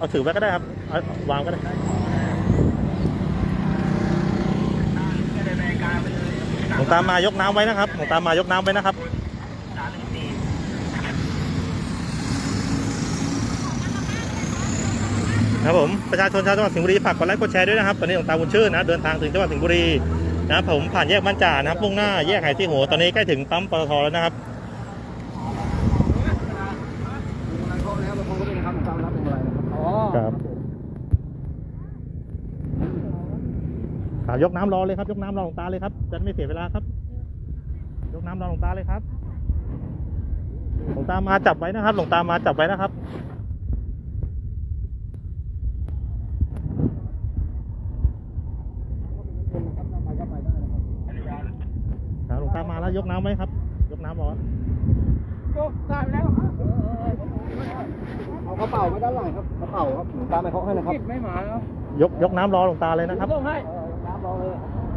เอาถือไว้ก็ได้ครับเอาวางก็ได้หลวงตามมายกน้ำไว้นะครับหลวงตามมายกน้ำไว้นะครับครับผมประชาชนชาวจังหวัดสิงห์บุรีฝากกดไลค์กดแชร์ด้วยนะครับตอนนี้หลวงตาบุญชื่นนะเดินทางถึงจังหวัดสิงห์บุรีนะครับผมผ่านแยกบ้านจ่านะครับมุ่งหน้าแยกไหที่หัวตอนนี้ใกล้ถึงปั๊มปตทแล้วนะครับ เขาแล้วมันคงก็เป็นคำตามรับเป็นอะไรนะครับอ๋อ ครับครับ ยกน้ำรอเลยครับ ยกน้ำรอหลวงตาเลยครับจะไม่เสียเวลาครับ ยกน้ำรอหลวงตาเลยครับหลวงตามาจับไว้นะครับ หลวงตามาจับไว้นะครับไปก็ไปได้นะครับครับหลวงตามาแล้วยกน้ำไว้ครับ ยกน้ำรอก็ได้แล้วเอากระเป๋ามาด้านหลังครับกระเป๋าครับตามไปเขาให้นะครับไม่มาแล้วยกยกน้ำรอหลวงตาเลยนะครับต้องให้น้ำรอเล ย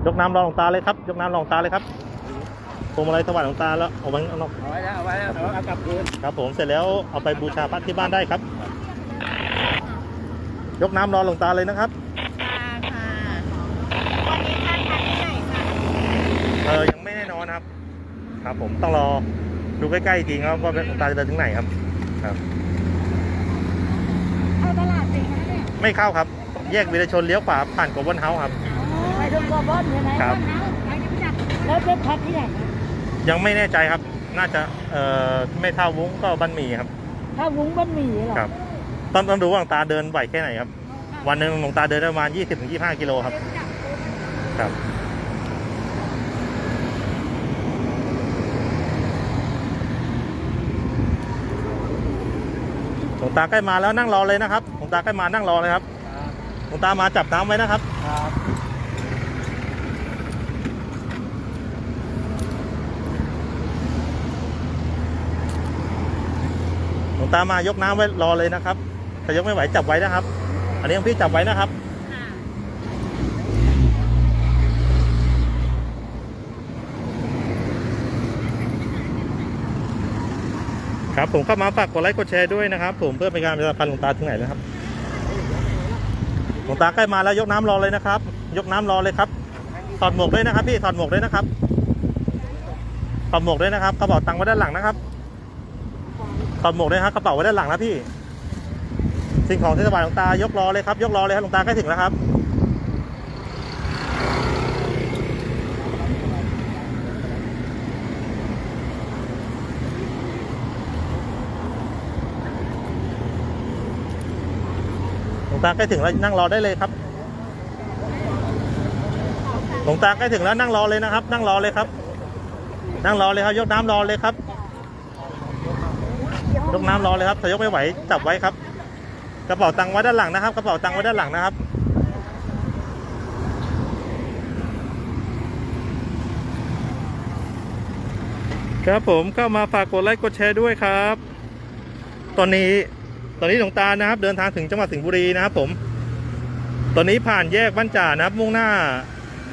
ยกน้ำรอหลวงตาเลยครับ ยกน้ำรอหลวงตาเลยครับพวงมาลัยถวายหลวงตาแล้วเอาไว้เอานอกเอาไว้แล้วเอาไว้แล้วเอากลับคืนครับผมเสร็จแล้วเอาไปบูชาพระที่บ้านได้ครับ ยกน้ำรอหลวงตาเลยนะครับค่ะค่ะวันนี้ท่านทานที่ไหนคะเออยังไม่แน่นอนครับ ครับ ผมต้องรอดูใกล้ๆอีกทีครับว่าหลวงตาจะเดินถึงไหนครับ ครับเอาตลาดสิคะเนี่ยไม่เข้าครับ แยกวีรชนเลี้ยวขวาผ่านกบวนเฮาส์ครับไปถึง กบอนใช่ไหมครับ แล้วเป็นพักที่ไหนคะยังไม่แน่ใจครับ น่าจะเอ่อไม่เท่าวุ้งก็บันหมี่ครับ ถ้าวุ้งบะหมี่เหรอครับ ต้องต้องดูว่าหลวงตาเดินไหวแค่ไหนครับ วันหนึ่งหลวงตาเดินได้ประมาณ 20-25 กิโลครับ ครับ หลวงตาใกล้มาแล้วนั่งรอเลยนะครับ หลวงตาใกล้มานั่งรอเลยครับ หลวงตามาจับน้ำไว้นะครับ ครับ หลวง ตามายกน้ำไว้รอเลยนะครับถ้ายกไม่ไหวจับไว้นะครับ อันนี้พี่จับไว้นะครับครับผมเข้ามาฝากกดไลค์กดแชร์ด้วยนะครับผมเพื่อเป็นการประชาสัมพันธ์หลวงตาถึงไหนแล้วครับหลวงตาใกล้มาแล้วยกน้ำรอเลยนะครับ ยกน้ำรอเลยครับถอดหมวกด้วยนะครับ พี่ถอดหมวกด้วยนะครับถอดหมวกด้วยนะครับกระเป๋าตังค์ไว้ด้านหลังนะครับ ถอดหมวกด้วยครับกระเป๋าไว้ด้านหลังนะพี่ สิ่งของที่ถวายหลวงตายกรอเลยครับ ยกรอเลยครับหลวงตาใกล้ถึงแล้วครับ หลวงตาใกล้ถึงแล้วนั่งรอได้เลยครับ หลวงตาใกล้ถึงแล้วนั่งรอเลยนะครับ นั่งรอเลยครับ นั่งรอเลยครับ ยกน้ำรอเลยครับ ยกน้ำรอเลยครับถ้ายกไม่ไหวจับไว้ครับ กระเป๋าตังค์ไว้ด้านหลังนะครับ กระเป๋าตังค์ไว้ด้านหลังนะครับครับผมเข้ามาฝากกดไลค์กดแชร์ด้วยครับ ตอนนี้ตอนนี้หลวงตานะครับ เดินทางถึงจังหวัดสิงห์บุรีนะครับ ผม ตอนนี้ผ่านแยกบ้านจ่านะครับ มุ่งหน้า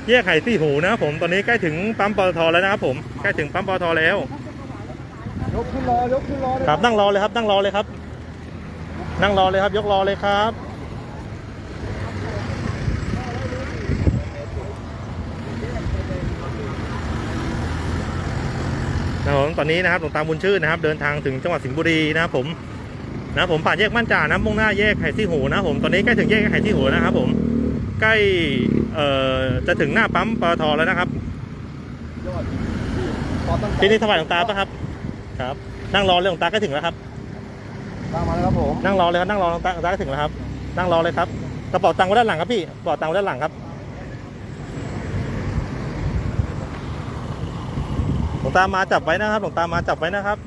แยกไห่ที่หูนะครับผมตอนนี้ใกล้ถึงปั๊มปตทแล้วนะครับผมใกล้ถึงปั๊มปตทแล้ว ยกขึ้นรอยกขึ้นรอเลยครับนั่งรอเลยครับ นั่งรอเลยครับ นั่งรอเลยครับ ยกรอเลยครับนะครับผมตอนนี้นะครับหลวงตาบุญชื่นนะครับ เดินทางถึงจังหวัดสิงห์บุรีนะครับผมนะครับผมผ่านแยกบ้านจ่านะครับมุ่งหน้าแยกไห่ที่หูนะครับผมตอนนี้ใกล้ถึงแยกไห่ที่หูนะครับผมใกล้เอ่อจะถึงหน้าปั๊มปตทแล้วนะครับยอดพอตั้งที่นี่ถวายหลวงตาปะครับ ครับ นั่งรอเลยหลวงตาก็ถึงแล้วครับตามมาแล้วครับผมนั่งรอเลยครับนั่งรอหลวงตาหลวงตาก็ถึงแล้วครับ นั่งรอเลยครับกระเป๋าตังค์ไว้ด้านหลังครับพี่กระเป๋าตังค์ไว้ด้านหลังครับหลวงตามาจับไว้นะครับหลวงตามาจับไว้นะครับ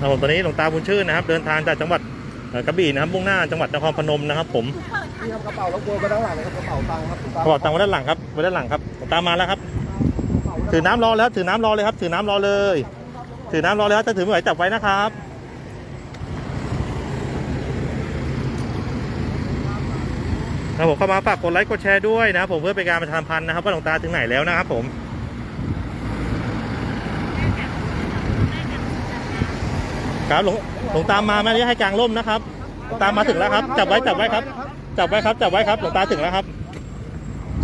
ครับผมตอนนี้หลวงตาบุญชื่นนะครับ เดินทางจากจังหวัดเอ่อกระบี่นะครับมุ่งหน้าจังหวัดนครพนมนะครับ ผม นี่ครับกระเป๋ารบกวนไปด้านหลังเลยครับกระเป๋าตังค์ครับกระเป๋าตังค์ไว้ด้านหลังครับไว้ด้านหลังครับตามาแล้วครับ ถือน้ำรอแล้วถือน้ำรอเลยครับ ถือน้ำรอเลย ถือน้ำรอเลยครับถ้าถือไม่ไหวจับไว้นะครับ ครับผมเข้ามาฝากกดไลค์กดแชร์ด้วยนะครับผมเพื่อเป็นการประชาสัมพันธ์นะครับว่าหลวงตาถึงไหนแล้วนะครับผมครับหลวงหลวงตามมาไม่ได้ให้กลางร่มนะครับหลวงตามมาถึงแล้วครับ จับไว้จับไว้ครับ จับไว้ครับ จับไว้ครับหลวงตาถึงแล้วครับ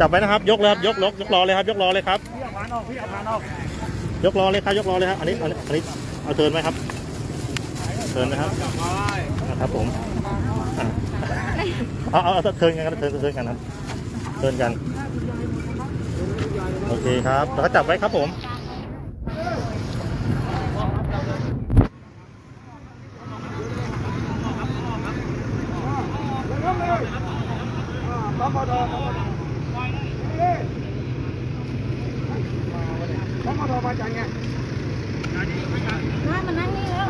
จับไว้นะครับ ยกเลยครับยกยกยกรอเลยครับ ยกรอเลยครับพี่เอาานออกพี่เอาานออกยกรอเลยครับยกรอเลยครับอันนี้อันนี้อันนี้เอาเทิร์นไหมครับเทิร์นะครับนะครับผมเอาเอาเอาเทิร์นกันครับเทิร์นเทิร์นกันครับเทิร์นกัน โอเคครับแล้วก็จับไว้ครับผม ต้อง มาดอต้องมาดอมาจังไงมามันั่งนี่แล้ว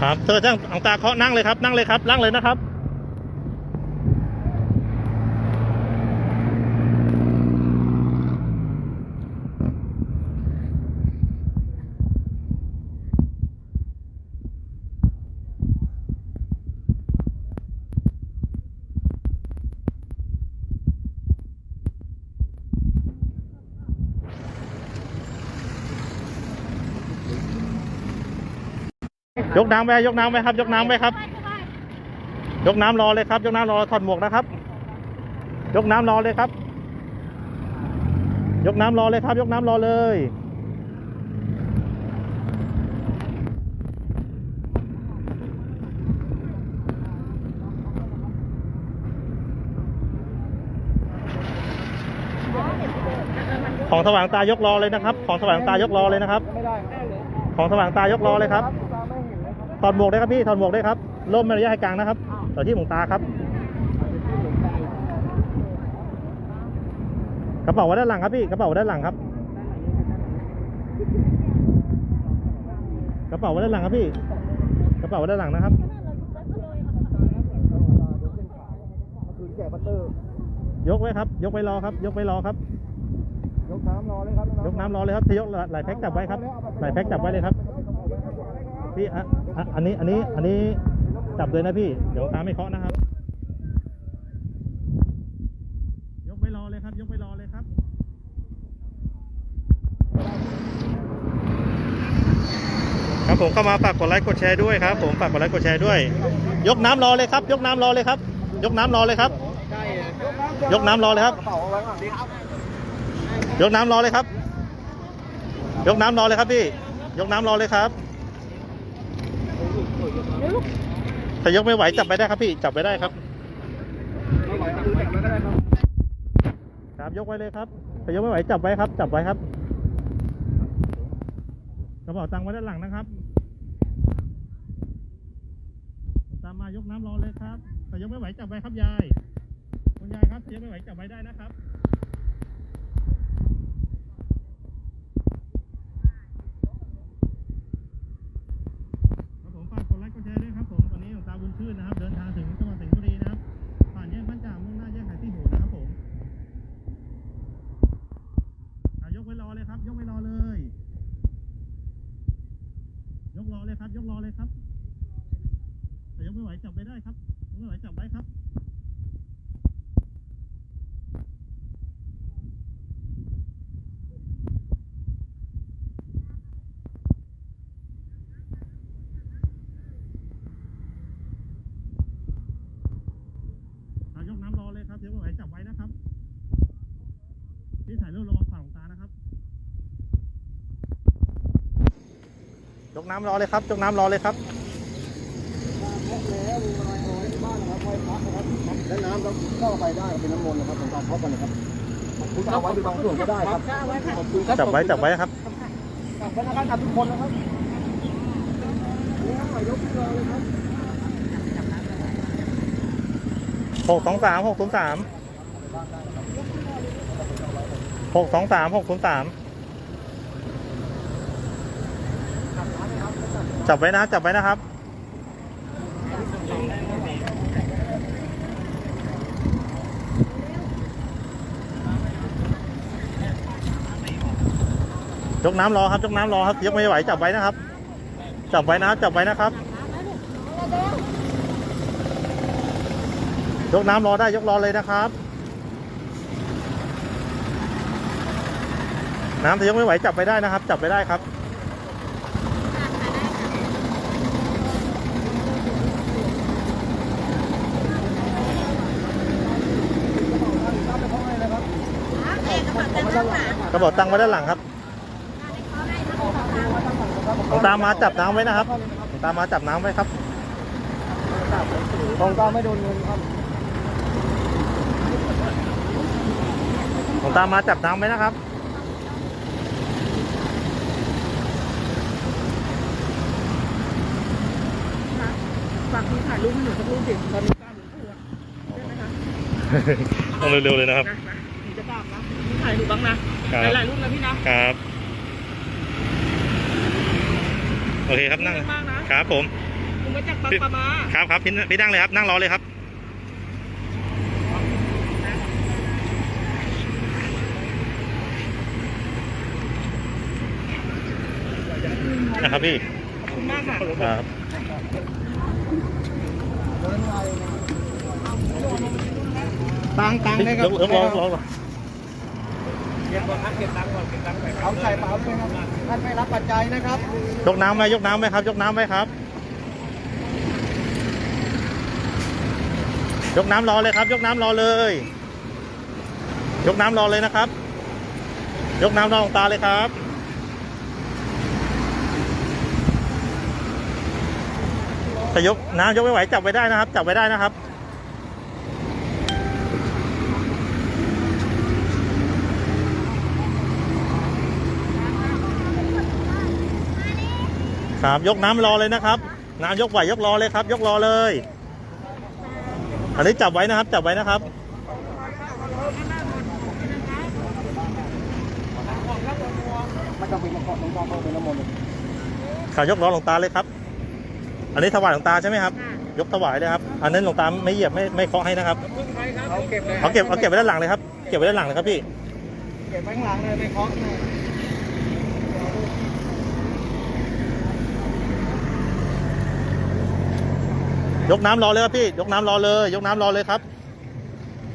ครับเธอจ้างอังตาเคาะนั่งเลยครับ นั่งเลยครับนั่งเลยนะครับ ยกน้ำไว้ยกน้ำไว้ครับ ยกน้ำไว้ครับ ยกน้ำรอเลยครับ ยกน้ำรอถอดหมวกนะครับ ยกน้ำรอเลยครับ ยกน้ำรอเลยครับ ยกน้ำรอเลยของสว่างตายกรอเลยนะครับ ของสว่างตายกรอเลยนะครับ ของสว่างตายกรอเลยครับ ถอดหมวกได้ครับพี่ถอดหมวกได้ครับร่มระยะให้กลางนะครับต่อที่หมวกตาครับ กระเป๋าไว้ด้านหลังครับพี่กระเป๋าไว้ด้านหลังครับ กระเป๋าไว้ด้านหลังครับพี่ กระเป๋าไว้ด้านหลังนะครับยกไว้ครับ ยกไว้รอครับ ยกไว้รอครับ ยกน้ำรอเลยครับยกน้ำรอเลยครับทยกหลายแพ็กจับไว้ครับหลายแพ็กจับไว้เลยครับพี่อะ อะอันนี้อันนี้อันนี้จับเลยนะพี่ เดี๋ยวตามไม่เคาะนะครับ ยกไว้รอเลยครับ ยกไว้รอเลยครับ ครับผมเข้ามาฝากกดไลค์กดแชร์ด้วยครับ ผมฝากกดไลค์กดแชร์ด้วย ยกน้ำรอเลยครับ ยกน้ำรอเลยครับ ยกน้ำรอเลยครับ ยกน้ำรอเลยครับกระเป๋าเอาไว้ก่อนดิครับยกน้ำรอเลยครับ ยกน้ำรอเลยครับพี่ ยกน้ำรอเลยครับ ถ้ายกไม่ไหวจับไปได้ครับพี่จับไปได้ครับไม่ไหวครับจับไม่ได้ครับครับยกไว้เลยครับถ้ายกไม่ไหวจับไว้ครับ จับไว้ครับกระเป๋าตังค์ไว้ด้านหลังนะครับ ตามมายกน้ำรอเลยครับถ้ายกไม่ไหวจับไว้ครับยายคุณยายครับถ้ายกไม่ไหวจับไว้ได้นะครับผมฝากกดไลค์กดแชร์ด้วยครับผมวันนี้หลวงตาบุญชื่นนะครับ เดินทางถึงจังหวัดสิงห์บุรีนะครับ ผ่านแยกบ้านจ่างมุ่งหน้าแยกไหที่โหนนะครับผมอะยกไว้รอเลยครับ ยกไว้รอเลย ยกรอเลยครับ ยกรอเลยครับแต่ยกไม่ไหวจับไปได้ครับยกไม่ไหวจับไว้ครับ อะยกน้ำรอเลยครับเดี๋ยวไม่ไหวจับไว้นะครับพี่ถ่ายรูประวังฝั่งของตานะครับ ยก น้ำรอเลยครับยกน้ำรอเลยครับแล้วมีอะไรเอาไว้ที่บ้านนะครับไว้พักนะครับและน้ำก็เข้าไปได้เป็นน้ำมนต์นะครับผมตามพบกันนะครับคุณเอาไว้เป็นบางส่วนก็ได้ครับขอบคุณครับจับไว้จับไว้ครับขอบคุณนะครับทุกคนนะครับนี่ครับยกขึ้นเลยครับหกสองสามหกศูนย์สามหกสองสามหกศูนย์สาม จับไว้นะ จับไว้นะครับ ยกน้ำรอครับ ยกน้ำรอครับ ยกไม่ไหว จับไว้นะครับ จับไว้นะ จับไว้นะครับ ยกน้ำรอได้ ยกรอเลยนะครับ น้ำจะยกไม่ไหว จับไปได้นะครับ จับไปได้ครับ กระบอกตังค์ไว้ด้านหลังครับหลวงตามมาจับน้ำไว้นะครับหลวงตามมาจับน้ำไว้ครับตรงตามไม่โดนเงินครับหลวงตามมาจับน้ำไว้นะครับฝากพี่ถ่ายรูปให้หนูสักรูปสิตอนนี้กล้ามหนูปวดได้ไหมคะต้องเร็วๆเลยนะครับนะนะหนูจะกล้ามนะพี่ถ่ายหนูบ้างนะ ครับ หลายๆรูปนะพี่นะครับ โอเคครับนั่งมากนะครับผมหนูมาจากบางปะมาครับครับพี่พี่นั่งเลยครับ นั่งรอเลยครับ นะครับพี่ ขอบคุณมากค่ะครับ ตังตังได้ครั ยกยกรอรอรอเอาใส่เป๋าด้วยครับท่านไม่รับปัจจัยนะครับยกน้ำไหมยกน้ำไหมครับ ยกน้ำไหมครับ ยกน้ำรอเลยครับ ยกน้ำรอเลย ยกน้ำรอเลยนะครับ ยกน้ำรอลงตาเลยครับถ้ายกน้ำยกไม่ไหวจับไว้ได้นะครับ จับไว้ได้นะครับ ครับ ยกน้ำรอเลยนะครับ น้ำยกไหวยกรอเลยครับ ยกรอเลย อันนี้จับไว้นะครับ จับไว้นะครับไม่ต้องเป็นมะกอกต้องต้องเป็นน้ำมนต์ขายกรอหลวงตาเลยครับ อันนี้ถวายหลวงตาใช่ไหมครับ ยกถวายเลยครับ อันนั้นหลวงตาไม่เหยียบไม่ไม่เคาะให้นะครับ เอาเก็บเลยเอาเก็บเอาเก็บไว้ด้านหลังเลยครับ เก็บไว้ด้านหลังเลยครับพี่ เก็บไว้ข้างหลังเลยไม่เคาะ ยกน้ำรอเลยครับพี่ ยกน้ำรอเลย ยกน้ำรอเลยครับ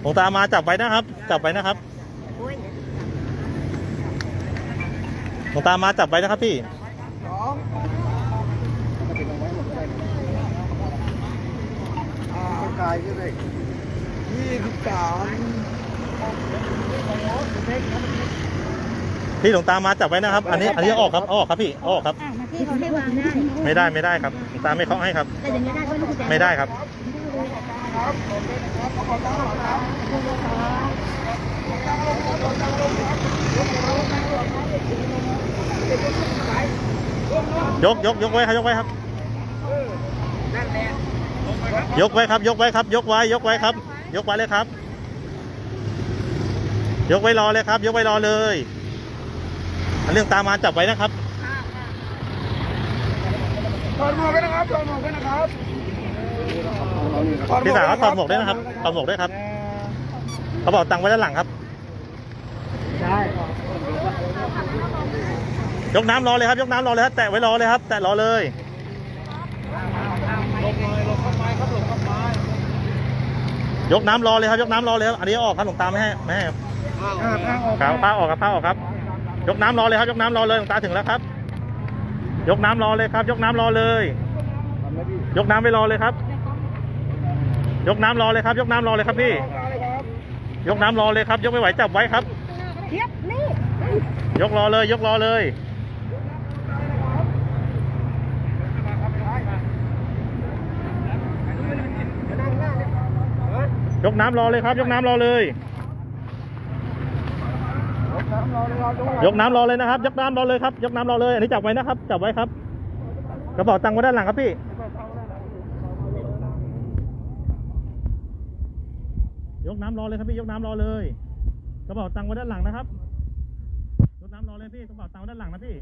หลวงตามาจับไว้นะครับ จับไว้นะครับหลวงตามาจับไว้นะครับพี่กายก็ได้ยี่สิบสามพี่หลวงตามาจับไว้นะครับ อันนี้อันนี้ออกครับออกครับพี่ออกครับ พี่เขาให้วางได้ไม่ได้ไม่ได้ครับหลวงตาไม่เคาะให้ครับ แต่อย่างนี้ได้ก็ลูกกุญแจไม่ได้ครับยกยกยกไว้ครับยกไว้ครับยกไว้ครับ ยกไว้ครับ ยกไว้ ยกไว้ครับ ยกไว้เลยครับ ยกไว้รอเลยครับ ยกไว้รอเลยอันเรื่องตามมาจับไว้นะครับ ถอดหมวกไว้นะครับถอดหมวกไว้นะครับพี่สาวถอดหมวกด้วยนะครับถอดหมวกด้วยครับเขาบอกตังค์ไว้ด้านหลังครับใช่ยกน้ำรอเลยครับ ยกน้ำรอเลยครับ แตะไว้รอเลยครับ แตะรอเลยลงเลยลงเข้าไม้ครับลงเข้าไม้ยกน้ำรอเลยครับ ยกน้ำรอเลยครับ อันนี้ออกครับหลวงตาไม่ให้ไม่ให้ครับข้างออกครับผ้าออกครับผ้าออกครับ ยกน้ำรอเลยครับ ยกน้ำรอเลยหลวงตาถึงแล้วครับ ยกน้ำรอเลยครับ ยกน้ำรอเลย ยกน้ำไปรอเลยครับ ยกน้ำรอเลยครับ ยกน้ำรอเลยครับพี่ ยกน้ำรอเลยครับ ยกไม่ไหวจับไว้ครับยบนี่ยกรอเลย ยกรอเลยยกน้ำรอเลยครับ ยกน้ำรอเลย ยกน้ำรอเลยนะครับ ยกน้ำรอเลยครับ ยกน้ำรอเลย อันนี้จับไว้นะครับ จับไว้ครับ กระเป๋าตังค์ไว้ด้านหลังครับพี่ยกน้ำรอเลยครับพี่ยกน้ำรอเลยกระเป๋าตังค์ไว้ด้านหลังนะครับยกน้ำรอเลยพี่กระเป๋าตังค์ไว้ด้านหลังนะพี่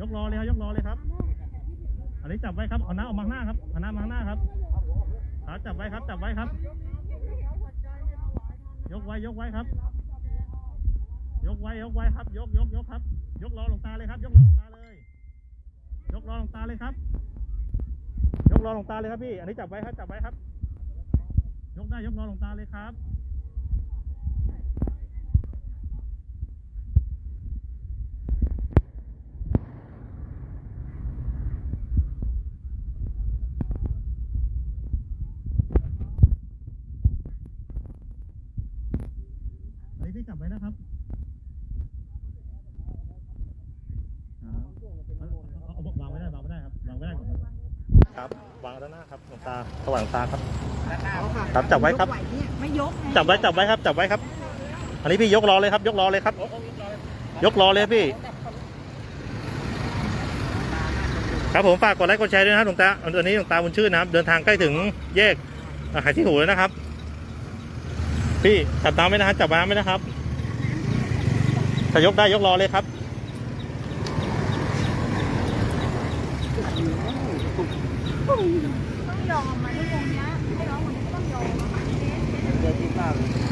ยกรอเลยครับยกรอเลยครับ อันนี้จับไว้ครับเอาน้ำออกมาหน้าครับเอาน้ำมาข้าหน้าครับครับจับไว้ครับ จับไว้ครับ ยกไว้ยกไว้ครับ ยกไว้ยกไว้ครับ ยกยกยกครับ ยกรอหลงตาเลยครับ ยกรอหลงตาเลย ยกรอหลงตาเลยครับ ยกรอหลงตาเลยครับพี่ อันนี้จับไว้ครับจับไว้ครับ ยกได้ยกรอหลงตาเลยครับ พี่จับไว้นะครับเอาวางไว้ได้วางไว้ได้ครับวางไว้ได้ครับวางด้านหน้าครับหลวง ตาสว่างตาครับ ครับจับไว้ครับยกหเนี่ยไม่ยกไงจับไว้จับไว้ครับ จับไว้ครับ อันนี้พี่ยกรอเลยครับ ยกรอเลยครับ ยกรอเลยพี่ ครับผมฝากกดไลค์กดแชร์ด้วยนะครับหลวงตาตอนนี้หลวงตาบุญชื่นนะครับ เดินทางใกล้ถึงแยกอ่าหายที่หูแล้วนะครับ พี่จับน้ำไว้นะครับจับน้ำไว้นะครับถ้ายกได้ยกรอเลยครับต้องยอมมาที่ตรงเนี้ยให้ร้องคนนี้ต้องยอมอะค่ะ เ